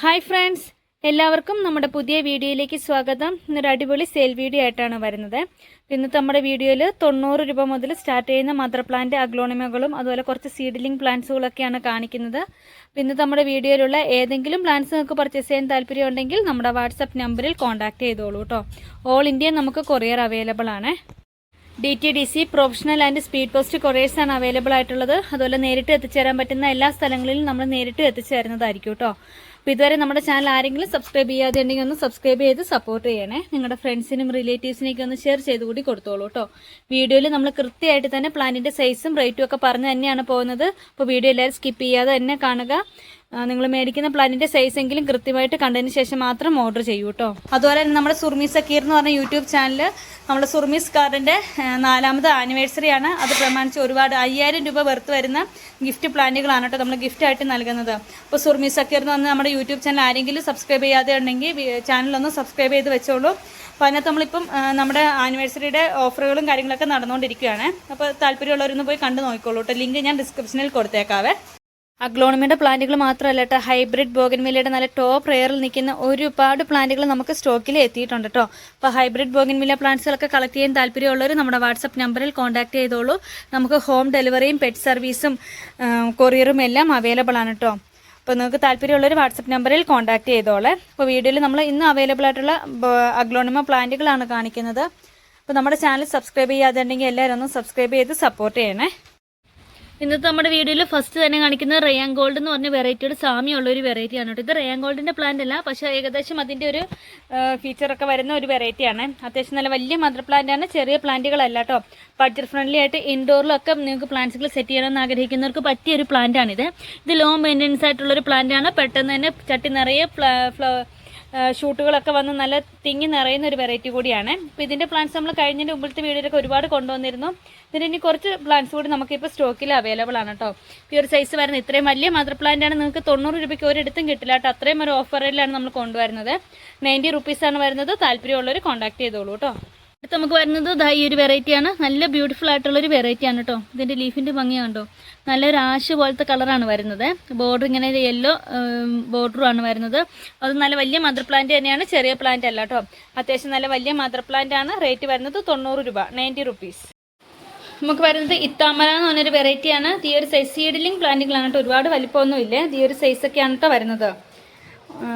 Hi friends എല്ലാവർക്കും നമ്മുടെ പുതിയ വീഡിയോയിലേക്ക് സ്വാഗതം. ഇന്നൊരു അടിപൊളി സെയിൽ വീഡിയോ ആയിട്ടാണ് വരുന്നത്. ഇന്നത്തെ നമ്മുടെ വീഡിയോയിൽ തൊണ്ണൂറ് രൂപ മുതൽ സ്റ്റാർട്ട് ചെയ്യുന്ന മദർ പ്ലാന്റ് അഗ്ലോണിമകളും അതുപോലെ കുറച്ച് സീഡ്ലിംഗ് പ്ലാന്റ്സുകളൊക്കെയാണ് കാണിക്കുന്നത്. ഇന്നത്തെ നമ്മുടെ വീഡിയോയിലുള്ള ഏതെങ്കിലും പ്ലാന്റ്സ് നിങ്ങൾക്ക് പർച്ചേസ് ചെയ്യാൻ താല്പര്യമുണ്ടെങ്കിൽ നമ്മുടെ വാട്സപ്പ് നമ്പറിൽ കോൺടാക്ട് ചെയ്തോളൂ കേട്ടോ ഓൾ ഇന്ത്യ നമുക്ക് കൊറിയർ അവൈലബിൾ ആണ്. D T D C professional and speed post couriers ആണ് അവൈലബിൾ ആയിട്ടുള്ളത്. അതുപോലെ നേരിട്ട് എത്തിച്ചേരാൻ പറ്റുന്ന എല്ലാ സ്ഥലങ്ങളിലും നമ്മൾ നേരിട്ട് എത്തിച്ചേരുന്നതായിരിക്കും കേട്ടോ അപ്പോൾ ഇതുവരെ നമ്മുടെ ചാനൽ ആരെങ്കിലും സബ്സ്ക്രൈബ് ചെയ്യാതെ ഉണ്ടെങ്കിൽ ഒന്ന് സബ്സ്ക്രൈബ് ചെയ്ത് സപ്പോർട്ട് ചെയ്യണേ. നിങ്ങളുടെ ഫ്രണ്ട്സിനും റിലേറ്റീവ്സിനേക്ക് ഒന്ന് ഷെയർ ചെയ്ത് കൂടി കൊടുത്തോളൂ കേട്ടോ വീഡിയോയിൽ നമ്മൾ കൃത്യമായിട്ട് തന്നെ പ്ലാനിന്റെ സൈസും റേറ്റും ഒക്കെ പറഞ്ഞ് തന്നെയാണ് പോകുന്നത്. അപ്പോൾ വീഡിയോ എല്ലാവരും സ്കിപ്പ് ചെയ്യാതെ തന്നെ കാണുക. നിങ്ങൾ മേടിക്കുന്ന പ്ലാനിന്റെ സൈസ് എങ്കിലും കൃത്യമായിട്ട് കണ്ടതിന് ശേഷം മാത്രം ഓർഡർ ചെയ്യൂ കേട്ടോ അതുപോലെ തന്നെ നമ്മുടെ സുർമി സക്കീർ എന്ന് പറഞ്ഞ യൂട്യൂബ് ചാനൽ നമ്മുടെ സുർമീസ് കാർഡിന്റെ നാലാമത് ആനിവേഴ്സറി ആണ്. അത് പ്രമാണിച്ച് ഒരുപാട് അയ്യായിരം രൂപ വെറുത്ത് വരുന്ന ഗിഫ്റ്റ് പ്ലാനുകളാണ് കേട്ടോ നമ്മൾ ഗിഫ്റ്റ് ആയിട്ട് നൽകുന്നത്. അപ്പോൾ സുർമി സക്കീർ എന്ന് പറഞ്ഞാൽ നമ്മുടെ യൂട്യൂബ് ചാനൽ ആരെങ്കിലും സബ്സ്ക്രൈബ് ചെയ്യാതെ ഉണ്ടെങ്കിൽ ചാനലൊന്ന് സബ്സ്ക്രൈബ് ചെയ്ത് വെച്ചോളൂ. അപ്പോൾ അതിനകത്ത് നമ്മളിപ്പം നമ്മുടെ ആനിവേഴ്സറിയുടെ ഓഫറുകളും കാര്യങ്ങളൊക്കെ നടന്നുകൊണ്ടിരിക്കുകയാണ്. അപ്പോൾ താല്പര്യമുള്ളവരൊന്ന് പോയി കണ്ടു നോക്കിക്കോളൂ കേട്ടോ ലിങ്ക് ഞാൻ ഡിസ്ക്രിപ്ഷനിൽ കൊടുത്തേക്കാവേ. അഗ്ലോണമിയുടെ പ്ലാന്റുകൾ മാത്രമല്ല കേട്ടോ ഹൈബ്രിഡ് ബോഗൻവില്ലയുടെ നല്ല ടോപ്പ് റെയറിൽ നിൽക്കുന്ന ഒരുപാട് പ്ലാന്റുകൾ നമുക്ക് സ്റ്റോക്കിൽ എത്തിയിട്ടുണ്ട് കേട്ടോ അപ്പോൾ ഹൈബ്രിഡ് ബോഗൻവില്ല പ്ലാന്റ്സുകളൊക്കെ കളക്ട് ചെയ്യാൻ താല്പര്യമുള്ളവർ നമ്മുടെ വാട്സപ്പ് നമ്പറിൽ കോൺടാക്ട് ചെയ്തോളൂ. നമുക്ക് ഹോം ഡെലിവറിയും പെറ്റ് സർവീസും കൊറിയറും എല്ലാം അവൈലബിൾ ആണ് കേട്ടോ അപ്പോൾ നിങ്ങൾക്ക് താല്പര്യമുള്ളവർ വാട്സപ്പ് നമ്പറിൽ കോൺടാക്ട് ചെയ്തോളെ. അപ്പോൾ വീഡിയോയിൽ നമ്മൾ ഇന്ന് അവൈലബിൾ ആയിട്ടുള്ള അഗ്ലോണിമ പ്ലാന്റുകളാണ് കാണിക്കുന്നത്. അപ്പോൾ നമ്മുടെ ചാനൽ സബ്സ്ക്രൈബ് ചെയ്യാതെ ഉണ്ടെങ്കിൽ എല്ലാവരും ഒന്ന് സബ്സ്ക്രൈബ് ചെയ്ത് സപ്പോർട്ട് ചെയ്യണേ. ഇന്നത്തെ നമ്മുടെ വീഡിയോയിൽ ഫസ്റ്റ് തന്നെ കാണിക്കുന്ന റയാൻ ഗോൾഡ് എന്ന് പറഞ്ഞ വെറൈറ്റിയുടെ സാമ്യമുള്ള ഒരു വെറൈറ്റിയാണ് കേട്ടോ. ഇത് റയാൻ ഗോൾഡിന്റെ പ്ലാന്റ് അല്ല പക്ഷേ ഏകദേശം അതിന്റെ ഒരു ഫീച്ചറൊക്കെ വരുന്ന ഒരു വെറൈറ്റിയാണ് അത്യാവശ്യം നല്ല വലിയ മദർ പ്ലാന്റ് ആണ് ചെറിയ പ്ലാന്റുകളല്ല കേട്ടോ. ബഡ്ജറ്റ് ഫ്രണ്ട്ലി ആയിട്ട് ഇൻഡോറിലൊക്കെ നിങ്ങൾക്ക് പ്ലാന്റ്സുകൾ സെറ്റ് ചെയ്യണമെന്ന് ആഗ്രഹിക്കുന്നവർക്ക് പറ്റിയ ഒരു പ്ലാന്റ് ആണിത്. ഇത് ലോ മെയിന്റനൻസ് ആയിട്ടുള്ള ഒരു പ്ലാന്റ് ആണ്. പെട്ടെന്ന് തന്നെ ചട്ടി നിറയെ ഫ്ലവർ ഷൂട്ടുകളൊക്കെ വന്ന് നല്ല തിങ്ങി നിറയുന്ന ഒരു വെറൈറ്റി കൂടിയാണ്. അപ്പോൾ ഇതിന്റെ പ്ലാന്റ്സ് നമ്മൾ കഴിഞ്ഞതിന്റെ മുമ്പിലത്തെ വീഡിയോയിലൊക്കെ ഒരുപാട് കൊണ്ടുവന്നിരുന്നു. ഇതിന് ഇനി കുറച്ച് പ്ലാന്റ്സ് കൂടി നമുക്കിപ്പോൾ സ്റ്റോക്കിൽ അവൈലബിൾ ആണ് കേട്ടോ. ഈ ഒരു സൈസ് വരുന്നത് ഇത്രയും വലിയ മദർ പ്ലാന്റ് ആണ് നിങ്ങൾക്ക് തൊണ്ണൂറ് രൂപയ്ക്ക് ഒരിടത്തും കിട്ടില്ല കേട്ടോ. അത്രയും ഒരു ഓഫറിലാണ് നമ്മൾ കൊണ്ടുവരുന്നത്. നയന്റി റുപ്പീസാണ് വരുന്നത്. താല്പര്യമുള്ളവർ കോൺടാക്ട് ചെയ്തോളൂ കേട്ടോ. അടുത്ത് നമുക്ക് വരുന്നത് ദാ ഈ ഒരു വെറൈറ്റിയാണ് നല്ല ബ്യൂട്ടിഫുൾ ആയിട്ടുള്ള ഒരു വെറൈറ്റിയാണ് കേട്ടോ ഇതിന്റെ ലീഫിന്റെ ഭംഗി കണ്ടോ? നല്ലൊരു ആഷ് പോലത്തെ കളറാണ് വരുന്നത്. ബോർഡർ ഇങ്ങനെ യെല്ലോ ബോർഡറും ആണ് വരുന്നത്. അത് നല്ല വലിയ മദർ പ്ലാന്റ് തന്നെയാണ്. ചെറിയ പ്ലാന്റ് അല്ല കേട്ടോ അത്യാവശ്യം നല്ല വലിയ മദർ പ്ലാന്റ് ആണ്. റേറ്റ് വരുന്നത് തൊണ്ണൂറ് രൂപ നയന്റി റുപ്പീസ് നമുക്ക് വരുന്നത് ഇത്താമല എന്ന് പറഞ്ഞൊരു വെറൈറ്റിയാണ് ഈ ഒരു സൈസ് സീഡ്ലിംഗ് പ്ലാന്റുകളാണ് കേട്ടോ ഒരുപാട് വലിപ്പമൊന്നും ഇല്ല ഈ ഒരു സൈസൊക്കെയാണ് കേട്ടോ വരുന്നത്.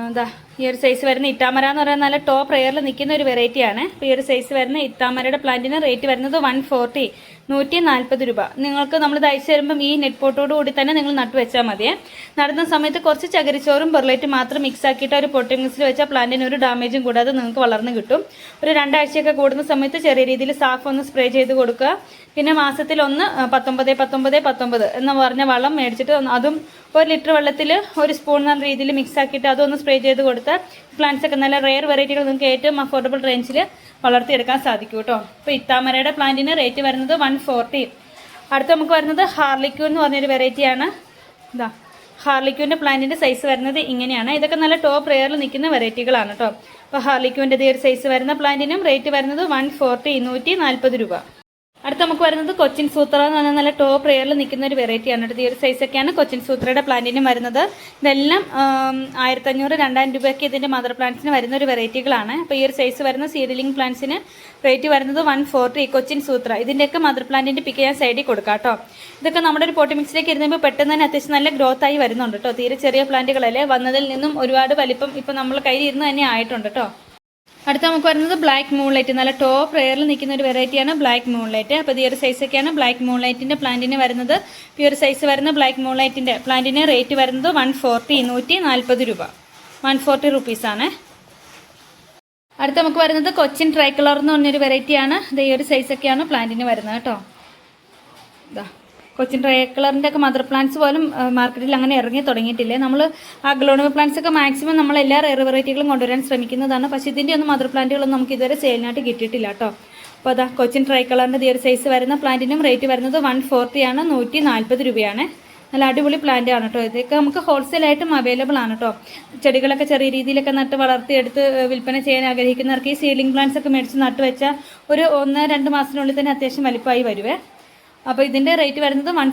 എന്താ ഈ ഒരു സൈസ് വരുന്ന ഇത്താമര എന്ന് പറയുന്നത് നല്ല ടോപ്പ് റെയറിൽ നിൽക്കുന്ന ഒരു വെറൈറ്റിയാണ് ഈ ഒരു സൈസ് വരുന്ന ഇത്താമരയുടെ പ്ലാന്റിന് റേറ്റ് വരുന്നത് വൺ ഫോർട്ടി നൂറ്റി നാൽപ്പത് രൂപ. നിങ്ങൾക്ക് നമ്മൾ തയ്ച്ചു തരുമ്പം ഈ നെറ്റ് പോട്ടോട് കൂടി തന്നെ നിങ്ങൾ നട്ടു വെച്ചാൽ മതിയേ. നടന്ന സമയത്ത് കുറച്ച് ചകരിച്ചോറും പെർലൈറ്റ് മാത്രം മിക്സ് ആക്കിയിട്ട് ഒരു പൊട്ടിങ്സിൽ വെച്ചാൽ പ്ലാന്റിന് ഒരു ഡാമേജും കൂടാതെ നിങ്ങൾക്ക് വളർന്നു കിട്ടും. ഒരു രണ്ടാഴ്ചയൊക്കെ കൂടുന്ന സമയത്ത് ചെറിയ രീതിയിൽ സാഫ് ഒന്ന് സ്പ്രേ ചെയ്ത് കൊടുക്കുക. പിന്നെ മാസത്തിൽ ഒന്ന് പത്തൊമ്പത് പത്തൊമ്പത് പത്തൊമ്പത് എന്ന് പറഞ്ഞ വെള്ളം മേടിച്ചിട്ട് അതും ഒരു ലിറ്റർ വെള്ളത്തിൽ ഒരു സ്പൂൺ എന്ന രീതിയിൽ മിക്സ് ആക്കിയിട്ട് അതൊന്ന് സ്പ്രേ ചെയ്ത് പ്ലാന്റ്സ് ഒക്കെ നല്ല റെയർ വെറൈറ്റികൾ നിങ്ങൾക്ക് ഏറ്റവും അഫോർഡബിൾ റേഞ്ചിൽ വളർത്തിയെടുക്കാൻ സാധിക്കും കേട്ടോ ഇപ്പോൾ ഇത്താമരയുടെ പ്ലാന്റിന് റേറ്റ് വരുന്നത് വൺ ഫോർട്ടി അടുത്ത നമുക്ക് വരുന്നത് ഹാർലിക്യൂ എന്ന് പറഞ്ഞൊരു വെറൈറ്റിയാണ് ഇതാ ഹാർലിക്യൂന്റെ പ്ലാന്റിന്റെ സൈസ് വരുന്നത് ഇങ്ങനെയാണ്. ഇതൊക്കെ നല്ല ടോപ്പ് റെയറിൽ നിൽക്കുന്ന വെറൈറ്റികളാണ് കേട്ടോ അപ്പോൾ ഹാർലിക്യൂന്റെ ഈ ഒരു സൈസ് വരുന്ന പ്ലാന്റിനും റേറ്റ് വരുന്നത് വൺ ഫോർട്ടി നൂറ്റി നാൽപ്പത് രൂപ. അടുത്ത നമുക്ക് വരുന്നത് കൊച്ചിൻ സൂത്ര എന്ന് പറഞ്ഞാൽ നല്ല ടോപ്പ് റെയറിൽ നിൽക്കുന്ന ഒരു വെറൈറ്റിയാണ് കേട്ടോ ഈ ഒരു സൈസൊക്കെയാണ് കൊച്ചിൻ സൂത്രയുടെ പ്ലാന്റിന് വരുന്നത്. ഇതെല്ലാം ആയിരത്തഞ്ഞൂറ് രണ്ടായിരം രൂപയൊക്കെ ഇതിന്റെ മദർ പ്ലാന്റ്സിന് വരുന്ന ഒരു വെറൈറ്റികളാണ് അപ്പോൾ ഈ ഒരു സൈസ് വരുന്ന സീഡിലിംഗ് പ്ലാന്റ്സിന് റേറ്റ് വരുന്നത് വൺ ഫോർട്ടി കൊച്ചിൻ സൂത്ര. ഇതിന്റെയൊക്കെ മദർ പ്ലാന്റിന്റെ പിക്ക് ഞാൻ സൈഡിൽ കൊടുക്കാം കേട്ടോ ഇതൊക്കെ നമ്മുടെ ഒരു പോട്ടി മിക്സിലേക്ക് ഇരുന്നപ്പോൾ പെട്ടെന്ന് തന്നെ അത്യാവശ്യം നല്ല ഗ്രോത്ത് ആയി വരുന്നുണ്ട് കേട്ടോ തീരെ ചെറിയ പ്ലാന്റുകളല്ലേ വന്നതിൽ നിന്നും ഒരുപാട് വലിപ്പം ഇപ്പോൾ നമ്മൾ കയ്യിൽ ഇരുന്ന് തന്നെ ആയിട്ടുണ്ട് കേട്ടോ അടുത്ത നമുക്ക് വരുന്നത് ബ്ലാക്ക് മൂൺലൈറ്റ് നല്ല ടോപ്പ് റെയറിൽ നിൽക്കുന്ന ഒരു വെറൈറ്റിയാണ് ബ്ലാക്ക് മൂൺലൈറ്റ് അപ്പോൾ ഈ ഒരു സൈസൊക്കെയാണ് ബ്ലാക്ക് മൂൺലൈറ്റിന്റെ പ്ലാന്റിന് വരുന്നത്. ഈ ഒരു സൈസ് വരുന്ന ബ്ലാക്ക് മൂൺലൈറ്റിന്റെ പ്ലാന്റിന് റേറ്റ് വരുന്നത് വൺ ഫോർട്ടി നൂറ്റി നാൽപ്പത് രൂപ വൺ ഫോർട്ടി റുപ്പീസാണ് അടുത്ത നമുക്ക് വരുന്നത് കൊച്ചിൻ ട്രൈ കളർ എന്ന് പറഞ്ഞൊരു വെറൈറ്റിയാണ് ഇത് ഈ ഒരു സൈസൊക്കെയാണ് പ്ലാന്റിന് വരുന്നത് കേട്ടോ. ഇതാ. കൊച്ചിൻ ട്രൈ കളറിന്റെ ഒക്കെ മദർ പ്ലാന്റ്സ് പോലും മാർക്കറ്റിൽ അങ്ങനെ ഇറങ്ങി തുടങ്ങിയിട്ടില്ലേ? നമ്മൾ അഗ്ലോണിമ പ്ലാന്റ്സ് ഒക്കെ മാക്സിമം നമ്മൾ എല്ലാ റെയർ വെറൈറ്റികളും കൊണ്ടുവരാൻ ശ്രമിക്കുന്നതാണ്. പക്ഷേ ഇതിന്റെ ഒന്നും മദർ പ്ലാന്റുകളൊന്നും നമുക്ക് ഇതുവരെ സെയിലിനായിട്ട് കിട്ടിയിട്ടില്ല കേട്ടോ. അപ്പോൾ അതാ കൊച്ചിൻ ട്രൈ കളറിന്റെ ഒരു സൈസ് വരുന്ന പ്ലാന്റിനും റേറ്റ് വരുന്നത് വൺ ഫോർട്ടിയാണ് നൂറ്റി നാൽപ്പത് രൂപയാണ്. നല്ല അടിപൊളി പ്ലാന്റ് ആണ് കേട്ടോ ഇതൊക്കെ നമുക്ക് ഹോൾസെയിലായിട്ടും അവൈലബിൾ ആണ് കേട്ടോ. ചെടികളൊക്കെ ചെറിയ രീതിയിലൊക്കെ നട്ട് വളർത്തിയെടുത്ത് വിൽപ്പന ചെയ്യാൻ ആഗ്രഹിക്കുന്നവർക്ക് ഈ സീലിംഗ് പ്ലാന്റ്സ് ഒക്കെ മേടിച്ച് നട്ട് വെച്ചാൽ ഒരു ഒന്ന് രണ്ട് മാസത്തിനുള്ളിൽ തന്നെ അത്യാവശ്യം വലിപ്പമായി വരുവേ. അപ്പോൾ ഇതിന്റെ റേറ്റ് വരുന്നത് വൺ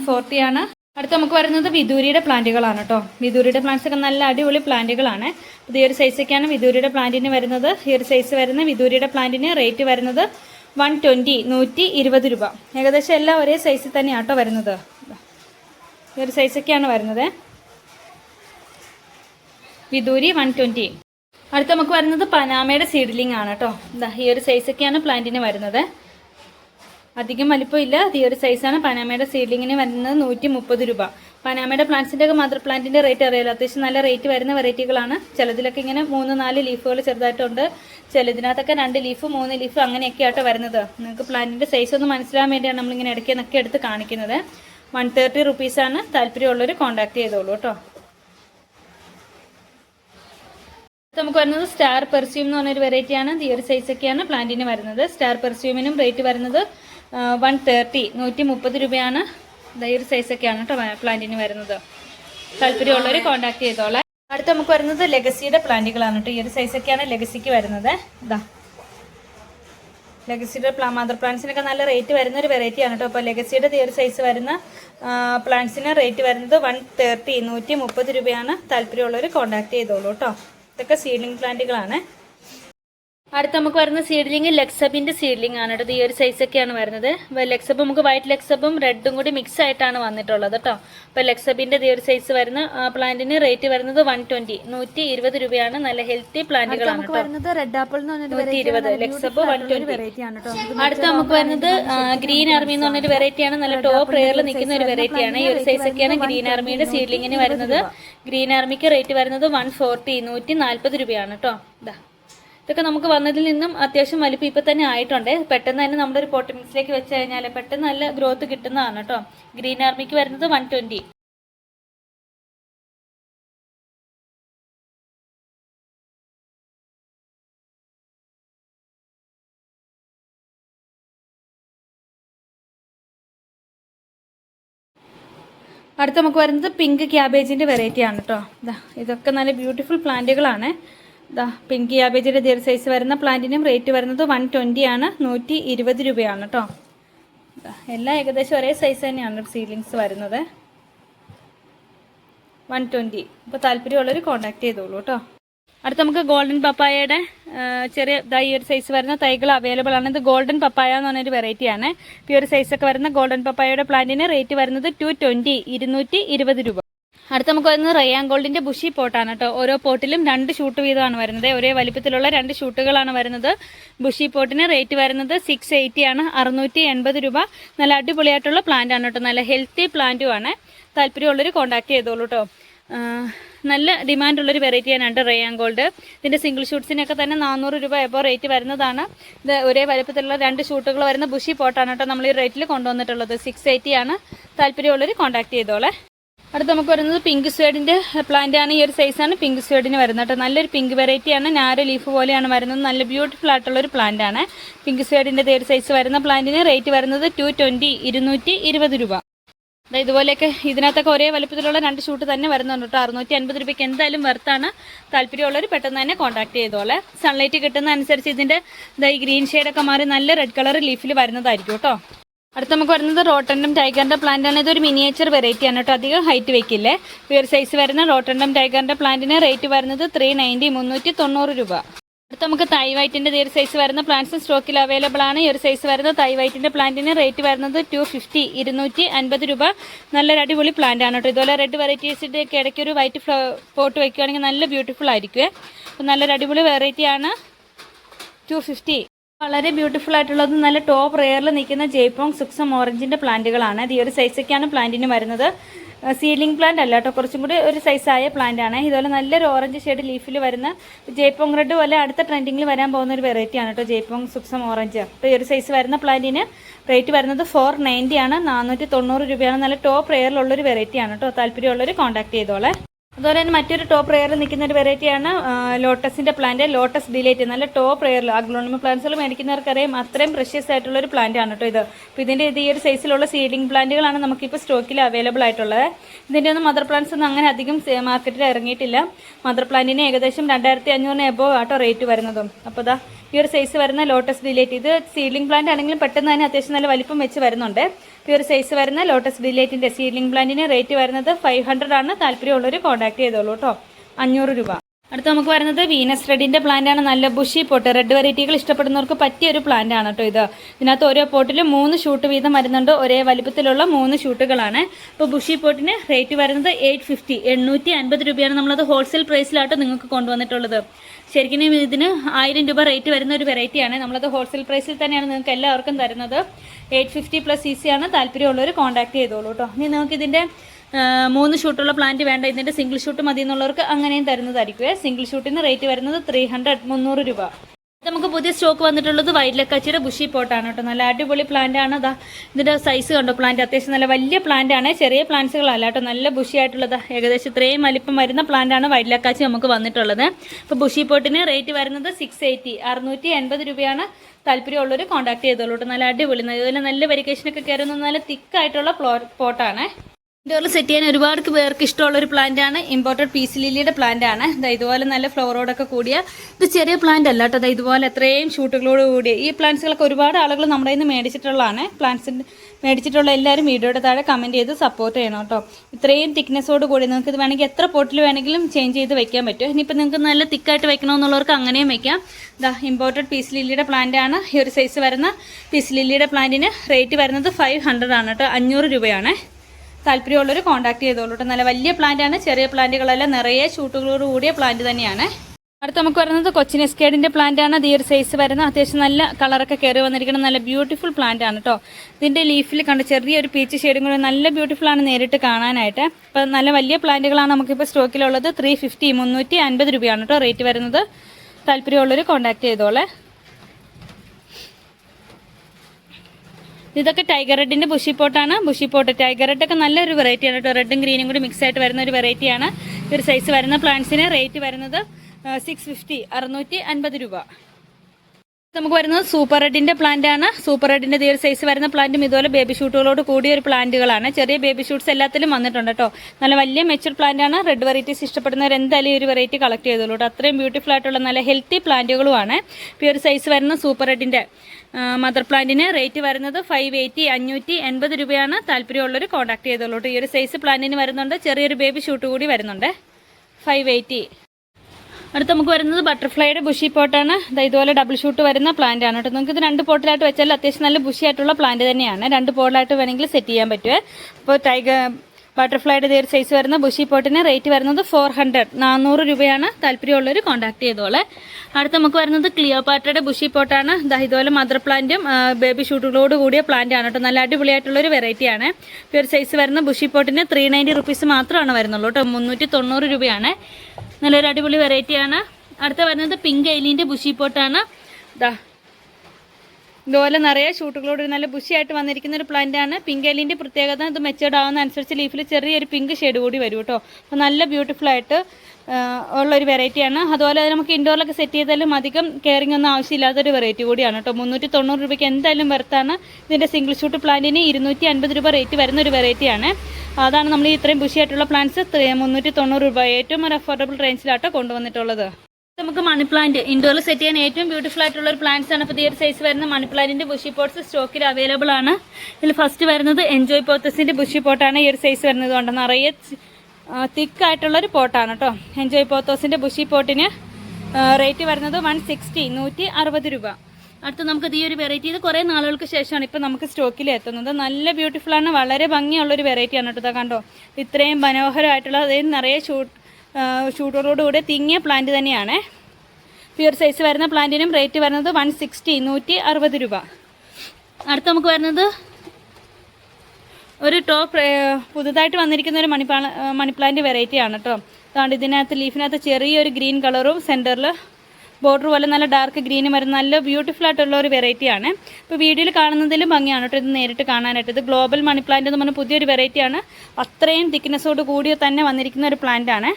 ആണ്. അടുത്ത് നമുക്ക് വരുന്നത് വിദൂരിയുടെ പ്ലാന്റുകളാണ് കേട്ടോ വിദൂരിയുടെ പ്ലാന്റ്സ് ഒക്കെ നല്ല അടിപൊളി പ്ലാന്റുകളാണ് ഈ ഒരു സൈസൊക്കെയാണ് വിദൂരിയുടെ പ്ലാന്റിന് വരുന്നത്. ഈ ഒരു സൈസ് വരുന്ന വിദൂരിയുടെ പ്ലാന്റിന് റേറ്റ് വരുന്നത് വൺ ട്വന്റി നൂറ്റി ഇരുപത് രൂപ. ഏകദേശം എല്ലാം ഒരേ സൈസിൽ തന്നെയാണ് കേട്ടോ വരുന്നത്. ഈ ഒരു സൈസൊക്കെയാണ് വരുന്നത്. വിദൂരി വൺ ട്വന്റി അടുത്ത് നമുക്ക് വരുന്നത് പനാമയുടെ സീഡ്ലിംഗ് ആണ് കേട്ടോ ഈ ഒരു സൈസൊക്കെയാണ് പ്ലാന്റിന് വരുന്നത്. അധികം വലിപ്പമില്ല. ഈ ഒരു സൈസാണ് പനാമയുടെ സീഡ്ലിങ്ങിന് വരുന്നത് നൂറ്റി മുപ്പത് രൂപ. പനാമയുടെ പ്ലാന്റ്സിന്റെ ഒക്കെ മദർ പ്ലാന്റിന്റെ റേറ്റ് അറിയാലോ? അത്യാവശ്യം നല്ല റേറ്റ് വരുന്ന വെറൈറ്റികളാണ് ചിലതിലൊക്കെ ഇങ്ങനെ മൂന്ന് നാല് ലീഫുകൾ ചെറുതായിട്ടുണ്ട്. ചിലതിനകത്തൊക്കെ രണ്ട് ലീഫ് മൂന്ന് ലീഫ് അങ്ങനെയൊക്കെ ആട്ടോ വരുന്നത്. നിങ്ങൾക്ക് പ്ലാന്റിന്റെ സൈസ് ഒന്ന് മനസ്സിലാകാൻ വേണ്ടിയാണ് നമ്മളിങ്ങനെ ഇടയ്ക്ക് നിന്നൊക്കെ എടുത്ത് കാണിക്കുന്നത്. വൺ തേർട്ടി റുപ്പീസാണ് താല്പര്യമുള്ളവർ കോൺടാക്ട് ചെയ്തോളൂ കേട്ടോ. നമുക്ക് വരുന്നത് സ്റ്റാർ പെർസ്യൂം എന്ന് പറഞ്ഞൊരു വെറൈറ്റിയാണ് ഈ ഒരു സൈസൊക്കെയാണ് പ്ലാന്റിന് വരുന്നത്. സ്റ്റാർ പെർസ്യൂമിനും റേറ്റ് വരുന്നത് വൺ തേർട്ടി നൂറ്റി മുപ്പത് രൂപയാണ്. ഈ ഒരു സൈസൊക്കെയാണ് കേട്ടോ പ്ലാന്റിന് വരുന്നത്. താല്പര്യമുള്ളവർ കോൺടാക്ട് ചെയ്തോളാം. അടുത്ത് നമുക്ക് വരുന്നത് ലെഗസിയുടെ പ്ലാന്റുകളാണ് കേട്ടോ ഈ ഒരു സൈസൊക്കെയാണ് ലെഗസിക്ക് വരുന്നത്. ഇതാ ലെഗസിയുടെ പ്ലാ മദർ പ്ലാന്റ്സിനൊക്കെ നല്ല റേറ്റ് വരുന്ന ഒരു വെറൈറ്റിയാണ് കേട്ടോ അപ്പോൾ ലെഗസിയുടെ ഒരു സൈസ് വരുന്ന പ്ലാന്റ്സിന് റേറ്റ് വരുന്നത് വൺ തേർട്ടി നൂറ്റി മുപ്പത് രൂപയാണ്. താല്പര്യമുള്ളവർ കോൺടാക്ട് ചെയ്തോളൂ കേട്ടോ ഇതൊക്കെ സീഡിങ് പ്ലാന്റുകളാണ് അടുത്ത് നമുക്ക് വരുന്ന സീഡ്ലിംഗ് ലെക്സബിന്റെ സീഡ്ലിംഗ് ആണ് കേട്ടോ. ഈ ഒരു സൈസൊക്കെയാണ് വരുന്നത്. ലെക്സബ് നമുക്ക് വൈറ്റ് ലെക്സബും റെഡും കൂടി മിക്സ് ആയിട്ടാണ് വന്നിട്ടുള്ളത് കേട്ടോ. അപ്പൊ ലെക്സബിന്റെ ഈ ഒരു സൈസ് വരുന്ന പ്ലാന്റിന് റേറ്റ് വരുന്നത് വൺ ട്വന്റി നൂറ്റി ഇരുപത് രൂപയാണ്. നല്ല ഹെൽത്തി പ്ലാന്റുകളാണ് നൂറ്റി ഇരുപത്. ലെക്സബ് വൺ ട്വന്റി അടുത്ത് നമുക്ക് വരുന്നത് ഗ്രീൻ ആർമി എന്ന് പറഞ്ഞൊരു വെറൈറ്റിയാണ് നല്ല ടോപ്പ് റെയറിൽ നിൽക്കുന്ന ഒരു വെറൈറ്റിയാണ് ഈ ഒരു സൈസ് ഒക്കെയാണ് ഗ്രീൻ ആർമിയുടെ സീഡ്ലിങ്ങിന് വരുന്നത്. ഗ്രീൻ ആർമിക്ക് റേറ്റ് വരുന്നത് വൺ ഫോർട്ടി നൂറ്റി നാൽപ്പത് രൂപയാണ് കേട്ടോ. ഇതാ ഇതൊക്കെ നമുക്ക് വന്നതിൽ നിന്നും അത്യാവശ്യം വലിപ്പം ഇപ്പം തന്നെ ആയിട്ടുണ്ട്. പെട്ടെന്ന് തന്നെ നമ്മുടെ ഒരു പോട്ട് മിക്സിലേക്ക് വെച്ച് കഴിഞ്ഞാൽ പെട്ടെന്ന് നല്ല ഗ്രോത്ത് കിട്ടുന്നതാണ് കേട്ടോ. ഗ്രീൻ ആർമിക്ക് വരുന്നത് വൺ ട്വന്റി അടുത്ത് നമുക്ക് വരുന്നത് പിങ്ക് ക്യാബേജിന്റെ വെറൈറ്റി ആണ് കേട്ടോ. ഇതൊക്കെ നല്ല ബ്യൂട്ടിഫുൾ പ്ലാന്റുകളാണ് ഇതാ പിങ്ക് യാബേജിന്റെ ദീർ സൈസ് വരുന്ന പ്ലാന്റിനും റേറ്റ് വരുന്നത് വൺ ട്വന്റി ആണ്. നൂറ്റി ഇരുപത് രൂപയാണ് കേട്ടോ ദാ എല്ലാം ഏകദേശം ഒരേ സൈസ് തന്നെയാണ് സീലിങ്സ് വരുന്നത്. വൺ ട്വന്റി ഇപ്പോൾ താല്പര്യമുള്ളവർ കോൺടാക്ട് ചെയ്തോളൂ കേട്ടോ അടുത്ത നമുക്ക് ഗോൾഡൻ പപ്പായയുടെ ചെറിയ ഇതായി ഒരു സൈസ് വരുന്ന തൈകൾ അവൈലബിൾ ആണ്. ഇത് ഗോൾഡൻ പപ്പായ എന്ന് പറഞ്ഞൊരു വെറൈറ്റി ആണ്. ഇപ്പോൾ ഈ ഒരു സൈസൊക്കെ വരുന്ന ഗോൾഡൻ പപ്പായയുടെ പ്ലാന്റിന് റേറ്റ് വരുന്നത് ടു ട്വന്റി ഇരുന്നൂറ്റി ഇരുപത് രൂപ. അടുത്ത നമുക്ക് വരുന്നത് ഗോൾഡിന്റെ ബുഷി പോട്ടാണ് കേട്ടോ. ഓരോ പോട്ടിലും രണ്ട് ഷൂട്ട് വീതമാണ് വരുന്നത്. ഒരേ വലിപ്പത്തിലുള്ള രണ്ട് ഷൂട്ടുകളാണ് വരുന്നത്. ബുഷി പോട്ടിന് റേറ്റ് വരുന്നത് സിക്സ് എയ്റ്റി ആണ്. അറുന്നൂറ്റി എൺപത് രൂപ. നല്ല അടിപൊളിയായിട്ടുള്ള പ്ലാന്റ് ആണ് കേട്ടോ. നല്ല ഹെൽത്തി പ്ലാന്റും ആണ്. താല്പര്യമുള്ളവർ കോൺടാക്ട് ചെയ്തോളൂ കേട്ടോ. നല്ല ഡിമാൻഡ് ഡിമാൻഡുള്ളൊരു വെറൈറ്റിയാണ് കേട്ടോ റയാൻ ഗോൾഡ്. ഇതിന്റെ സിംഗിൾ ഷൂട്ട്സിനൊക്കെ തന്നെ നാനൂറ് രൂപ എബോ റേറ്റ് വരുന്നതാണ്. ഇത് ഒരേ വലുപ്പത്തിലുള്ള രണ്ട് ഷൂട്ടുകൾ വരുന്ന ബുഷി പോട്ടാണ് കേട്ടോ നമ്മൾ ഈ റേറ്റിൽ കൊണ്ടുവന്നിട്ടുള്ളത്. സിക്സ് എയ്റ്റി ആണ്. താല്പര്യമുള്ളവർ കോൺടാക്ട് ചെയ്തോളെ. അടുത്ത് നമുക്ക് വരുന്നത് പിങ്ക് സ്വേഡിന്റെ പ്ലാന്റ് ആണ്. ഈ ഒരു സൈസാണ് പിങ്ക് സ്വേഡിന് വരുന്നത് കേട്ടോ. നല്ലൊരു പിങ്ക് വെറൈറ്റി ആണ്. നാരോ ലീഫ് പോലെയാണ് വരുന്നത്. നല്ല ബ്യൂട്ടിഫുൾ ആയിട്ടുള്ള ഒരു പ്ലാന്റാണ് പിങ്ക് സ്വേഡിന്റെ ഒരു സൈസ് വരുന്ന പ്ലാന്റിന് റേറ്റ് വരുന്നത് ടു ട്വന്റി ഇരുന്നൂറ്റി ഇരുപത് രൂപ. അതായത് ഇതുപോലെയൊക്കെ ഇതിനകത്തൊക്കെ ഒരേ വലുപ്പത്തിലുള്ള രണ്ട് ഷൂട്ട് തന്നെ വരുന്നുണ്ട് കേട്ടോ. അറുന്നൂറ്റി അൻപത് രൂപയ്ക്ക് എന്തായാലും വർത്താണ് താല്പര്യമുള്ളവർ പെട്ടെന്ന് തന്നെ കോൺടാക്ട് ചെയ്തോളെ. സൺലൈറ്റ് കിട്ടുന്ന അനുസരിച്ച് ഇതിന്റെ ദാ ഈ ഗ്രീൻ ഷെയ്ഡൊക്കെ മാറി നല്ല റെഡ് കളർ ലീഫിൽ വരുന്നതായിരിക്കും കേട്ടോ. അടുത്ത നമുക്ക് വരുന്നത് റോട്ടൻഡം ടൈഗറിന്റെ പ്ലാന്റ് ആണ്. ഇതൊരു മിനിയേച്ചർ വെറൈറ്റി ആണ് കേട്ടോ. അധികം ഹൈറ്റ് വെക്കില്ലേ. ഈ സൈസ് വരുന്ന റോട്ടൻഡം ടൈഗറിന്റെ പ്ലാന്റിന് റേറ്റ് വരുന്നത് ത്രീ നയന്റി മുന്നൂറ്റി തൊണ്ണൂറ് രൂപ. അടുത്ത നമുക്ക് തൈ വൈറ്റിന്റെ ഈ ഒരു സൈസ് വരുന്ന പ്ലാന്റ്സ് സ്റ്റോക്കിൽ അവൈലബിൾ ആണ്. ഈ ഒരു സൈസ് വരുന്ന തൈ വൈറ്റിന്റെ പ്ലാന്റിന് റേറ്റ് വരുന്നത് ടു ഫിഫ്റ്റി ഇരുന്നൂറ്റി അൻപത് രൂപ. നല്ലൊരു അടിപൊളി പ്ലാന്റ് ആണ് കേട്ടോ. ഇതുപോലെ റെഡ് വെറൈറ്റീസിന്റെ ഒക്കെ ഇടയ്ക്ക് ഒരു വൈറ്റ് ഫ്ലോ പോട്ട് വെക്കുകയാണെങ്കിൽ നല്ല ബ്യൂട്ടിഫുൾ ആയിരിക്കും. നല്ലൊരു അടിപൊളി വെറൈറ്റി ആണ്. ടു ഫിഫ്റ്റി വളരെ ബ്യൂട്ടിഫുൾ ആയിട്ടുള്ളത് നല്ല ടോപ്പ് റെയറിൽ നിൽക്കുന്ന ജയ്പോങ് സുക്സം ഓറഞ്ചിന്റെ പ്ലാന്റുകളാണ്. ഇത് ഈ ഒരു സൈസൊക്കെയാണ് പ്ലാന്റിന് വരുന്നത്. സീലിംഗ് പ്ലാന്റ് അല്ല കേട്ടോ കുറച്ചും കൂടി ഒരു സൈസായ പ്ലാന്റ് ആണ്. ഇതുപോലെ നല്ലൊരു ഓറഞ്ച് ഷെയ്ഡ് ലീഫിൽ വരുന്ന ജയ്പോങ് റെഡ് പോലെ അടുത്ത ട്രെൻഡിങ്ങിൽ വരാൻ പോകുന്ന ഒരു വെറൈറ്റി ആണ് കേട്ടോ ജയ്പോങ് സുക്സം ഓറഞ്ച് അപ്പോൾ ഈ ഒരു സൈസ് വരുന്ന പ്ലാന്റിന് റേറ്റ് വരുന്നത് ഫോർ നയന്റി ആണ്. നാനൂറ്റി തൊണ്ണൂറ് രൂപയാണ്. നല്ല ടോപ്പ് റെയറിലുള്ളൊരു വെറൈറ്റി ആണ് കേട്ടോ താല്പര്യമുള്ളവർ കോൺടാക്ട് ചെയ്തോളെ. അതുപോലെ തന്നെ മറ്റൊരു ടോപ്പ് റെയറിൽ നിൽക്കുന്ന ഒരു വെറൈറ്റിയാണ് ലോട്ടസിന്റെ പ്ലാന്റ് ലോട്ടസ് ഡിലേറ്റ് നല്ല ടോപ്പ് റെയറിൽ അഗ്ലോണിമ പ്ലാന്റ്സുകൾ മേടിക്കുന്നവർക്കറിയാം അത്രയും പ്രഷ്യസ് ആയിട്ടുള്ള ഒരു പ്ലാന്റ് ആണ് കേട്ടോ ഇത്. അപ്പോൾ ഇതിന്റെ ഇത് ഈ ഒരു സൈസിലുള്ള സീഡിംഗ് പ്ലാന്റുകളാണ് നമുക്കിപ്പോൾ സ്റ്റോക്കിൽ അവൈലബിൾ ആയിട്ടുള്ളത്. ഇതിന്റെ ഒന്നും മദർ പ്ലാന്റ്സ് ഒന്നും അങ്ങനെ അധികം മാർക്കറ്റിൽ ഇറങ്ങിയിട്ടില്ല. മദർ പ്ലാന്റിന് ഏകദേശം രണ്ടായിരത്തി അഞ്ഞൂറിന് എബോ ആട്ടോ റേറ്റ് വരുന്നതും. അപ്പോൾ ഇതാ ഈ ഒരു സൈസ് വരുന്ന ലോട്ടസ് ഡിലേറ്റ് ഇത് സീഡ്ലിംഗ് പ്ലാന്റ് ആണെങ്കിലും പെട്ടെന്ന് തന്നെ അത്യാവശ്യം നല്ല വലിപ്പം വെച്ച് വരുന്നുണ്ട്. ഈ ഒരു സൈസ് വരുന്ന ലോട്ടസ് ഡിലേറ്റിന്റെ സീഡ്ലിംഗ് പ്ലാന്റിന് റേറ്റ് വരുന്നത് ഫൈവ് ഹൺഡ്രഡ് ആണ്. താല്പര്യമുള്ളവർ കോൺടാക്ട് ചെയ്തോളൂ കേട്ടോ അഞ്ഞൂറ് രൂപ. അടുത്ത നമുക്ക് വരുന്നത് വീനസ് പ്ലാന്റ് ആണ്. നല്ല ബുഷി പോട്ട് റെഡ് വെറൈറ്റികൾ ഇഷ്ടപ്പെടുന്നവർക്ക് പറ്റിയ ഒരു പ്ലാന്റ് ആണ് കേട്ടോ ഇത്. ഇതിനകത്ത് ഓരോ പോട്ടിലും മൂന്ന് ഷൂട്ട് വീതം വരുന്നുണ്ട്. ഒരേ വലിപ്പത്തിലുള്ള മൂന്ന് ഷൂട്ടുകളാണ് ഇപ്പോൾ ബുഷി പോട്ടിന് റേറ്റ് വരുന്നത് എയ്റ്റ് ഫിഫ്റ്റി എണ്ണൂറ്റി അൻപത് രൂപയാണ് നമ്മളത് ഹോൾസെയിൽ പ്രൈസിലാട്ടോ നിങ്ങൾക്ക് കൊണ്ടുവന്നിട്ടുള്ളത്. ശരിക്കും ഇതിന് ആയിരം രൂപ റേറ്റ് വരുന്ന ഒരു വെറൈറ്റിയാണ് നമ്മളത് ഹോൾസെയിൽ പ്രൈസിൽ തന്നെയാണ് നിങ്ങൾക്ക് എല്ലാവർക്കും തരുന്നത്. Eight fifty plus C C ആണ്. താല്പര്യമുള്ളവർ കോൺടാക്ട് ചെയ്തോളൂ കേട്ടോ ഇനി നിങ്ങൾക്ക് ഇതിന്റെ ആ, മൂന്ന് ഷൂട്ടുള്ള പ്ലാന്റ് വേണ്ട ഇതിന്റെ സിംഗിൾ ഷൂട്ട് മതി എന്നുള്ളവർക്ക് അങ്ങനെയും തരുന്നതായിരിക്കും. സിംഗിൾ ഷൂട്ടിന് റേറ്റ് വരുന്നത് ത്രീ ഹൺഡ്രഡ് മുന്നൂറ് രൂപ. നമുക്ക് പുതിയ സ്റ്റോക്ക് വന്നിട്ടുള്ളത് വൈലക്കാച്ചിയുടെ ബുഷി പോട്ടാണ് കേട്ടോ. നല്ല അടിപൊളി പ്ലാന്റ് ആണ്. അതാ ഇതിന്റെ സൈസ് കണ്ടോ? പ്ലാന്റ് അത്യാവശ്യം നല്ല വലിയ പ്ലാന്റ് ആണ്. ചെറിയ പ്ലാന്റ്സുകളല്ല കേട്ടോ. നല്ല ബുഷി ആയിട്ടുള്ളത്. ഏകദേശം ഇത്രയും വലിപ്പം വരുന്ന പ്ലാന്റ് ആണ് വൈലക്കാച്ചി നമുക്ക് വന്നിട്ടുള്ളത്. ഇപ്പോൾ ബുഷി പോട്ടിന് റേറ്റ് വരുന്നത് സിക്സ് എയ്റ്റി അറുന്നൂറ്റി എൺപത് രൂപയാണ് താല്പര്യമുള്ളവർ കോൺടാക്ട് ചെയ്തോളൂ കേട്ടോ. നല്ല അടിപൊളി. അതുപോലെ നല്ല വെരിക്കേഷനൊക്കെ കയറുന്ന നല്ല തിക്കായിട്ടുള്ള പ്ലോ പോട്ടാണ് ഇൻഡോറിൽ സെറ്റ് ചെയ്യാൻ ഒരുപാട് പേർക്ക് ഇഷ്ടമുള്ള ഒരു പ്ലാന്റ് ആണ് ഇമ്പോർട്ടഡ് പീസ് ലില്ലിയുടെ പ്ലാന്റ് ആണ്. ദാ ഇതുപോലെ നല്ല ഫ്ലോറോടൊക്കെ കൂടിയ ഇത് ചെറിയ പ്ലാന്റ് അല്ല കേട്ടോ ഇതുപോലെ എത്രയും ഷൂട്ടുകളോട് കൂടിയ. ഈ പ്ലാന്റ്സുകളൊക്കെ ഒരുപാട് ആളുകൾ നമ്മുടെ നിന്ന് മേടിച്ചിട്ടുള്ളതാണ്. പ്ലാന്റ്സിന്റെ മേടിച്ചിട്ടുള്ള എല്ലാവരും വീഡിയോയുടെ താഴെ കമന്റ് ചെയ്ത് സപ്പോർട്ട് ചെയ്യണം കേട്ടോ ഇത്രയും തിക്നെസ്സോട് കൂടി നിങ്ങൾക്ക് ഇത് വേണമെങ്കിൽ എത്ര പോട്ടിൽ വേണമെങ്കിലും ചേഞ്ച് ചെയ്ത് വെക്കാൻ പറ്റും. ഇനിയിപ്പോൾ നിങ്ങൾക്ക് നല്ല തിക്കായിട്ട് വെക്കണമെന്നുള്ളവർക്ക് അങ്ങനെയും വെക്കാം. ഇതാ ഇമ്പോർട്ടഡ് പീസ് ലില്ലിയുടെ പ്ലാന്റ് ആണ്. ഈ ഒരു സൈസ് വരുന്ന പീസ് ലില്ലിയുടെ പ്ലാന്റിന് റേറ്റ് വരുന്നത് ഫൈവ് ഹൺഡ്രഡ് ആണ് കേട്ടോ അഞ്ഞൂറ് രൂപയാണ്. താല്പര്യമുള്ളവർ കോൺടാക്ട് ചെയ്തോളൂ കേട്ടോ നല്ല വലിയ പ്ലാന്റ് ആണ്. ചെറിയ പ്ലാന്റുകളല്ല നിറയെ ഷൂട്ടുകളോട് കൂടിയ പ്ലാന്റ് തന്നെയാണ്. അടുത്ത് നമുക്ക് വരുന്നത് കൊച്ചിൻ എസ്കേഡിന്റെ പ്ലാന്റ് ആണ്. ഈ ഒരു സൈസ് വരുന്ന അത്യാവശ്യം നല്ല കളറൊക്കെ കയറി വന്നിരിക്കുന്ന നല്ല ബ്യൂട്ടിഫുൾ പ്ലാന്റ് ആണ് കേട്ടോ ഇതിന്റെ ലീഫിൽ കണ്ട ചെറിയൊരു പീച്ച് ഷെയ്ഡും കൂടെ നല്ല ബ്യൂട്ടിഫുൾ ആണ് നേരിട്ട് കാണാനായിട്ട്. ഇപ്പം നല്ല വലിയ പ്ലാന്റുകളാണ് നമുക്കിപ്പോൾ സ്റ്റോക്കിലുള്ളത് ത്രീ ഫിഫ്റ്റി മുന്നൂറ്റി അൻപത് രൂപയാണ് കേട്ടോ റേറ്റ് വരുന്നത്. താല്പര്യമുള്ളവർ കോൺടാക്ട് ചെയ്തോളെ. ഇതൊക്കെ ടൈഗർ റെഡിന്റെ ബുഷി പോട്ടാണ് ബുഷി പോട്ട് ടൈഗർ റെഡ് ഒക്കെ നല്ലൊരു വെറൈറ്റിയാണ് കേട്ടോ. റെഡും ഗ്രീനും കൂടി മിക്സ് ആയിട്ട് വരുന്ന ഒരു വെറൈറ്റിയാണ് ഈ ഒരു സൈസ് വരുന്ന പ്ലാന്റ്സിന് റേറ്റ് വരുന്നത് സിക്സ് ഫിഫ്റ്റി അറുന്നൂറ്റി അൻപത് രൂപ. നമുക്ക് വരുന്നത് സൂപ്പർ റെഡിന്റെ പ്ലാന്റ് ആണ്. സൂപ്പർ റെഡിന്റെ ഒരു സൈസ് വരുന്ന പ്ലാന്റും ഇതുപോലെ ബേബി ഷൂട്ടുകളോട് കൂടിയ ഒരു പ്ലാന്റുകളാണ് ചെറിയ ബേബി ഷൂട്ട്സ് എല്ലാത്തിലും വന്നിട്ടുണ്ട് കേട്ടോ. നല്ല വലിയ മെച്ചൂർ പ്ലാന്റ് ആണ്. റെഡ് വെറൈറ്റീസ് ഇഷ്ടപ്പെടുന്നവർ എന്തായാലും ഈ ഒരു വെറൈറ്റി കളക്ട് ചെയ്തോളൂ അത്രയും ബ്യൂട്ടിഫുൾ ആയിട്ടുള്ള നല്ല ഹെൽത്തി പ്ലാന്റുകളുമാണ് ഈ ഒരു സൈസ് വരുന്ന സൂപ്പർ റെഡിന്റെ മദർ പ്ലാന്റിന് റേറ്റ് വരുന്നത് ഫൈവ് എയ്റ്റി അഞ്ഞൂറ്റി എൺപത് രൂപയാണ്. താല്പര്യമുള്ളവർ കോൺടാക്ട് ചെയ്തോളൂ ഈ ഒരു സൈസ് പ്ലാന്റിന് വരുന്നുണ്ട്. ചെറിയൊരു ബേബി ഷൂട്ട് കൂടി വരുന്നുണ്ട്. ഫൈവ് എയ്റ്റി അടുത്ത് നമുക്ക് വരുന്നത് ബട്ടർഫ്ലൈയുടെ ബുഷി പോട്ടാണ് ഇതുപോലെ ഡബിൾ ഷൂട്ട് വരുന്ന പ്ലാന്റ് ആണ് കേട്ടോ നമുക്ക് ഇത് രണ്ട് പോട്ടിലായിട്ട് വെച്ചാൽ അത്യാവശ്യം നല്ല ബുഷി ആയിട്ടുള്ള പ്ലാന്റ് തന്നെയാണ്. രണ്ട് പോട്ടിലായിട്ട് വേണമെങ്കിൽ സെറ്റ് ചെയ്യാൻ പറ്റുമേ അപ്പോൾ ടൈഗർ ബട്ടർഫ്ലൈയുടെ ഇതേ സൈസ് വരുന്ന ബുഷി പോട്ടിന് റേറ്റ് വരുന്നത് ഫോർ ഹൺഡ്രഡ് നാനൂറ് രൂപയാണ്. താല്പര്യമുള്ളവർ കോൺടാക്ട് ചെയ്തോളെ. അടുത്ത് നമുക്ക് വരുന്നത് ക്ലിയോപാറ്റയുടെ ബുഷി പോട്ടാണ്. ഇതുപോലെ മദർ പ്ലാന്റും ബേബി ഷൂട്ടുകളോട് കൂടിയ പ്ലാന്റ് ആണ് കേട്ടോ. നല്ല അടിപൊളിയായിട്ടുള്ള ഒരു വെറൈറ്റിയാണ് ഒരു സൈസ് വരുന്ന ബുഷി പോട്ടിന് ത്രീ നയന്റി റുപ്പീസ് മാത്രമാണ് വരുന്നുള്ളൂ കേട്ടോ. മുന്നൂറ്റി തൊണ്ണൂറ് രൂപയാണ്. നല്ലൊരു അടിപൊളി വെറൈറ്റിയാണ് അടുത്ത വരുന്നത് പിങ്ക് എയിലിന്റെ ബുഷി പോട്ടാണ്. ദാ ഇതുപോലെ നിറയെ ഷൂട്ടുകളോട് നല്ല ബുഷിയായിട്ട് വന്നിരിക്കുന്ന ഒരു പ്ലാന്റ് ആണ്. പിങ്ക് പ്രത്യേകത ഇത് മെച്ചേർഡ് ആവുന്ന അനുസരിച്ച് ലീഫിൽ ചെറിയൊരു പിങ്ക് ഷെയ്ഡ് കൂടി വരും കേട്ടോ. അപ്പോൾ നല്ല ബ്യൂട്ടിഫുൾ ആയിട്ട് ആ, ഉള്ള ഒരു വെറൈറ്റിയാണ് അതുപോലെ അത് നമുക്ക് ഇൻഡോറിലൊക്കെ സെറ്റ് ചെയ്താലും അധികം കെയറിംഗ് ഒന്നും ആവശ്യമില്ലാത്തൊരു വെറൈറ്റി കൂടിയാണ് കേട്ടോ. മുന്നൂറ്റി തൊണ്ണൂറ് രൂപയ്ക്ക് എന്തായാലും വെറുത്താണ് ഇതിന്റെ സിംഗിൾ ഷൂട്ട് പ്ലാന്റിന് ഇരുന്നൂറ്റി അൻപത് രൂപ റേറ്റ് വരുന്ന ഒരു വെറൈറ്റിയാണ് അതാണ് നമ്മൾ ഇത്രയും ബുഷിയായിട്ടുള്ള പ്ലാന്റ്സ് മുന്നൂറ്റി തൊണ്ണൂറ് രൂപ ഏറ്റവും ഒരു അഫോർഡബിൾ റേഞ്ചിലാട്ടോ കൊണ്ടുവന്നിട്ടുള്ളത്. നമുക്ക് മണി പ്ലാന്റ് ഇൻഡോറിൽ സെറ്റ് ചെയ്യാൻ ഏറ്റവും ബ്യൂട്ടിഫുൾ ആയിട്ടുള്ള ഒരു പ്ലാന്റ്സ് ആണ്. ഒരു സൈസ് വരുന്ന മണി പ്ലാന്റിന്റെ ബുഷി പോട്ട്സ് സ്റ്റോക്കിൽ അവൈലബിൾ ആണ്. ഇതിൽ ഫസ്റ്റ് വരുന്നത് എൻജോയ് പോത്തസിന്റെ ബുഷി പോട്ടാണ് ഈ ഒരു സൈസ് വരുന്നത് കൊണ്ട് നിറയെ തിക്ക് ആയിട്ടുള്ള ഒരു പോട്ടാണ് കേട്ടോ എൻജോയ് പോത്തോസിന്റെ ബുഷി പോട്ടിന് റേറ്റ് വരുന്നത് വൺ സിക്സ്റ്റി നൂറ്റി അറുപത് രൂപ. അടുത്ത് നമുക്ക് ഈ ഒരു വെറൈറ്റി ഇത് കുറേ നാളുകൾക്ക് ശേഷമാണ് ഇപ്പം നമുക്ക് സ്റ്റോക്കിൽ എത്തുന്നത്. നല്ല ബ്യൂട്ടിഫുൾ ആണ്. വളരെ ഭംഗിയുള്ള ഒരു വെറൈറ്റിയാണ് കേട്ടോ കണ്ടോ? ഇത്രയും മനോഹരമായിട്ടുള്ള അതായത് നിറയെ ഷൂട്ട് ഷൂട്ടോടുകൂടി തിങ്ങിയ പ്ലാന്റ് തന്നെയാണ്. പ്യൂർ സൈസ് വരുന്ന പ്ലാന്റിനും റേറ്റ് വരുന്നത് വൺ സിക്സ്റ്റി നൂറ്റി അറുപത് രൂപ. അടുത്ത് നമുക്ക് വരുന്നത് ഒരു ടോപ്പ് പുതുതായിട്ട് വന്നിരിക്കുന്ന ഒരു മണി മണിപ്ലാന്റ് വെറൈറ്റി ആണ് കേട്ടോ അതുകൊണ്ട് ഇതിനകത്ത് ലീഫിനകത്ത് ചെറിയൊരു ഗ്രീൻ കളറും സെന്ററിൽ ബോർഡർ പോലെ നല്ല ഡാർക്ക് ഗ്രീനും വരുന്ന നല്ല ബ്യൂട്ടിഫുൾ ആയിട്ടുള്ള ഒരു വെറൈറ്റി ആണ്. ഇപ്പോൾ വീഡിയോയിൽ കാണുന്നതിലും ഭംഗിയാണ് കേട്ടോ ഇത് നേരിട്ട് കാണാനായിട്ട്. ഇത് ഗ്ലോബൽ മണി പ്ലാന്റ് എന്ന് പറഞ്ഞ പുതിയൊരു വെറൈറ്റിയാണ് അത്രയും തിക്നെസ്സോട് കൂടി തന്നെ വന്നിരിക്കുന്ന ഒരു പ്ലാന്റാണ്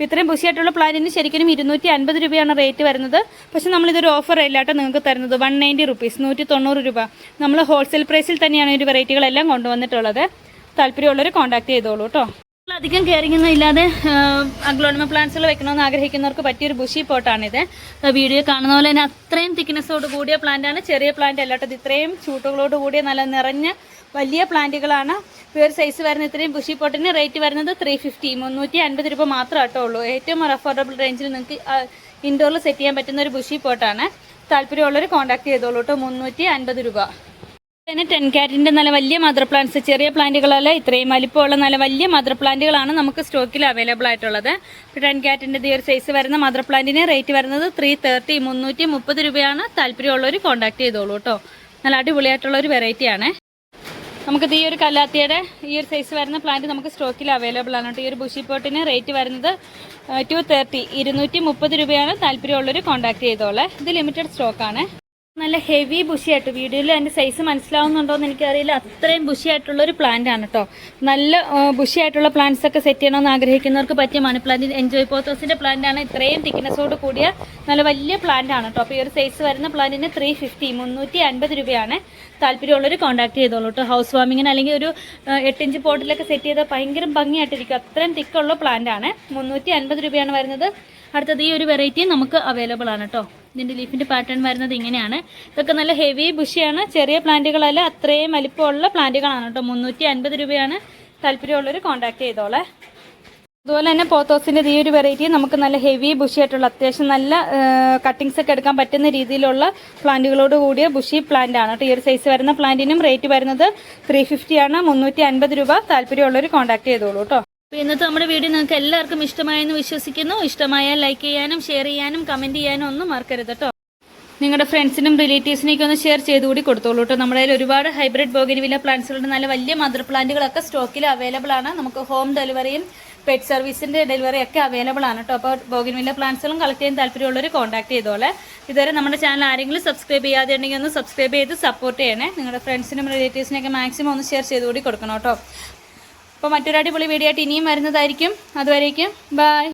അപ്പോൾ ഇത്രയും ബുഷിയായിട്ടുള്ള പ്ലാന്റിന് ശരിക്കും ഇരുന്നൂറ്റി അൻപത് രൂപയാണ് റേറ്റ് വരുന്നത്. പക്ഷേ നമ്മളിതൊരു ഓഫർ ഇല്ലാട്ടോ നിങ്ങൾക്ക് തരുന്നത്. വൺ നയന്റി റുപ്പീസ് നൂറ്റി തൊണ്ണൂറ് രൂപ. നമ്മൾ ഹോൾസെയിൽ പ്രൈസിൽ തന്നെയാണ് ഒരു വെറൈറ്റികളെല്ലാം കൊണ്ടുവന്നിട്ടുള്ളത്. താല്പര്യമുള്ളവർ കോൺടാക്ട് ചെയ്തോളൂ കേട്ടോ. അധികം കെയറിംഗ് ഒന്നും ഇല്ലാതെ അഗ്ലോണിമ പ്ലാന്റ്സുകൾ വെക്കണമെന്ന് ആഗ്രഹിക്കുന്നവർക്ക് പറ്റിയൊരു ബുഷി പോട്ടാണിത്. വീഡിയോ കാണുന്ന പോലെ തന്നെ അത്രയും തിക്നെസ്സോട് കൂടിയ പ്ലാന്റാണ് ചെറിയ പ്ലാന്റ് അല്ലാട്ടോ ഇത്. ഇത്രയും ചൂട്ടുകളോട് കൂടിയ നല്ല നിറഞ്ഞ വലിയ പ്ലാന്റുകളാണ്. ഈ സൈസ് വരുന്ന ഇത്രയും ബുഷി പോട്ടിന് റേറ്റ് വരുന്നത് ത്രീ ഫിഫ്റ്റി മുന്നൂറ്റി അൻപത് രൂപ മാത്രമേ കേട്ടോ ഉള്ളൂ. ഏറ്റവും അഫോർഡബിൾ റേഞ്ചിൽ നിങ്ങൾക്ക് ഇൻഡോറിൽ സെറ്റ് ചെയ്യാൻ പറ്റുന്ന ഒരു ബുഷി പോട്ടാണ് താല്പര്യമുള്ളവർ കോൺടാക്ട് ചെയ്തോളൂ കേട്ടോ മുന്നൂറ്റി അൻപത് രൂപ. പിന്നെ ടെൻ കാറ്റിന്റെ നല്ല വലിയ മദർ പ്ലാന്റ്സ് ചെറിയ പ്ലാന്റുകളല്ല ഇത്രയും വലിപ്പമുള്ള നല്ല വലിയ മദർ പ്ലാന്റുകളാണ് നമുക്ക് സ്റ്റോക്കിൽ അവൈലബിൾ ആയിട്ടുള്ളത്. ടെൻ കാറ്റിന്റെ ഈ ഒരു സൈസ് വരുന്ന മദർ പ്ലാന്റിന് റേറ്റ് വരുന്നത് ത്രീ തേർട്ടി മുന്നൂറ്റി മുപ്പത് രൂപയാണ്. താല്പര്യമുള്ളവർ കോൺടാക്ട് ചെയ്തോളൂ കേട്ടോ. നല്ല അടിപൊളിയായിട്ടുള്ള ഒരു വെറൈറ്റിയാണ് നമുക്കിത് ഈ ഒരു കല്ലാത്തിയുടെ ഈ ഒരു സൈസ് വരുന്ന പ്ലാന്റ് നമുക്ക് സ്റ്റോക്കിൽ അവൈലബിൾ ആണ് കേട്ടോ. ഈ ഒരു ബുഷി പോട്ടിന് റേറ്റ് വരുന്നത് ടു തേർട്ടി ഇരുന്നൂറ്റി മുപ്പത് രൂപയാണ് താല്പര്യമുള്ളവർ കോൺടാക്ട് ചെയ്തോളെ. ഇത് ലിമിറ്റഡ് സ്റ്റോക്കാണ് നല്ല ഹെവി ബുഷിയായിട്ട് വീഡിയോയിൽ അതിന്റെ സൈസ് മനസ്സിലാവുന്നുണ്ടോ എന്ന് എനിക്കറിയില്ല. അത്രയും ബുഷിയായിട്ടുള്ള ഒരു പ്ലാന്റ് ആണ് കേട്ടോ നല്ല ബുഷിയായിട്ടുള്ള പ്ലാന്റ്സ് ഒക്കെ സെറ്റ് ചെയ്യണമെന്ന് ആഗ്രഹിക്കുന്നവർക്ക് പറ്റിയ മണി പ്ലാന്റ് എൻജോയ് പോത്തോസിന്റെ പ്ലാന്റ് ആണ്. ഇത്രയും തിക്നെസ്സോട് കൂടിയ നല്ല വലിയ പ്ലാന്റ് ആണ് കേട്ടോ അപ്പോൾ ഈ ഒരു സൈസ് വരുന്ന പ്ലാന്റിന് ത്രീ ഫിഫ്റ്റി മുന്നൂറ്റി അൻപത് രൂപയാണ് താല്പര്യമുള്ളവർ കോൺടാക്ട് ചെയ്തോളൂ കേട്ടോ ഹൗസ് വാമിങ്ങിന് അല്ലെങ്കിൽ ഒരു എട്ടിഞ്ച് പോട്ടിലൊക്കെ സെറ്റ് ചെയ്താൽ ഭയങ്കര ഭംഗിയായിട്ടിരിക്കും. അത്രയും തിക്കുള്ള പ്ലാന്റ് ആണ്. മുന്നൂറ്റി അൻപത് രൂപയാണ് വരുന്നത്. അടുത്തത് ഈ ഒരു വെറൈറ്റി നമുക്ക് അവൈലബിൾ ആണ് കേട്ടോ ഇതിന്റെ ലീഫിന്റെ പാറ്റേൺ വരുന്നത് ഇങ്ങനെയാണ്. ഇതൊക്കെ നല്ല ഹെവി ബുഷിയാണ് ചെറിയ പ്ലാന്റുകളല്ല അത്രയും വലിപ്പമുള്ള പ്ലാന്റുകളാണ് കേട്ടോ. മുന്നൂറ്റി അൻപത് രൂപയാണ് താല്പര്യമുള്ളവർ കോൺടാക്ട് ചെയ്തോളെ. അതുപോലെ തന്നെ പോത്തോസിന്റെ ഈ ഒരു വെറൈറ്റി നമുക്ക് നല്ല ഹെവി ബുഷി ആയിട്ടുള്ള അത്യാവശ്യം നല്ല കട്ടിങ്സ് ഒക്കെ എടുക്കാൻ പറ്റുന്ന രീതിയിലുള്ള പ്ലാന്റുകളോട് കൂടിയ ബുഷി പ്ലാന്റ് ആണ് ഈ ഒരു സൈസ് വരുന്ന പ്ലാന്റിനും റേറ്റ് വരുന്നത് ത്രീ ആണ്. മുന്നൂറ്റി രൂപ താല്പര്യമുള്ളവർ കോൺടാക്ട് ചെയ്തോളൂ കേട്ടോ. അപ്പോൾ ഇന്നത്തെ നമ്മുടെ വീഡിയോ നിങ്ങൾക്ക് എല്ലാവർക്കും ഇഷ്ടമായെന്ന് വിശ്വസിക്കുന്നു. ഇഷ്ടമായാൽ ലൈക്ക് ചെയ്യാനും ഷെയർ ചെയ്യാനും കമന്റ് ചെയ്യാനും ഒന്നും മറക്കരുത് കേട്ടോ നിങ്ങളുടെ ഫ്രണ്ട്സിനും റിലേറ്റീവ്സിനേക്കും ഒന്ന് ഷെയർ ചെയ്ത് കൂടി കൊടുത്തോളൂ കേട്ടോ നമ്മുടെ ഒരുപാട് ഹൈബ്രിഡ് ബോഗിനിവില പ്ലാന്റ്സുകളുടെ നല്ല വലിയ മദർ പ്ലാന്റുകളൊക്കെ സ്റ്റോക്കിൽ അവൈലബിൾ ആണ്. നമുക്ക് ഹോം ഡെലിവറിയും പെറ്റ് സർവീസിന്റെ ഡെലിവറി ഒക്കെ അവൈലബിൾ ആണ് കേട്ടോ അപ്പോൾ ബോഗിനിവില പ്ലാന്റ്സുകളും കളക്ട് ചെയ്യാൻ താല്പര്യമുള്ളവർ കോൺടാക്ട് ചെയ്തോളെ. ഇതുവരെ നമ്മുടെ ചാനൽ ആരെങ്കിലും സബ്സ്ക്രൈബ് ചെയ്യാതെ ഉണ്ടെങ്കിൽ ഒന്ന് സബ്സ്ക്രൈബ് ചെയ്ത് സപ്പോർട്ട് ചെയ്യണേ. നിങ്ങളുടെ ഫ്രണ്ട്സിനും റിലേറ്റീവ്സിനൊക്കെ മാക്സിമം ഒന്ന് ഷെയർ ചെയ്ത് കൂടി കൊടുക്കണം കേട്ടോ അപ്പോൾ മറ്റൊരു അടിപൊളി വീഡിയോ ആയിട്ട് ഇനിയും വരുന്നതായിരിക്കും. അതുവരേക്കും ബൈ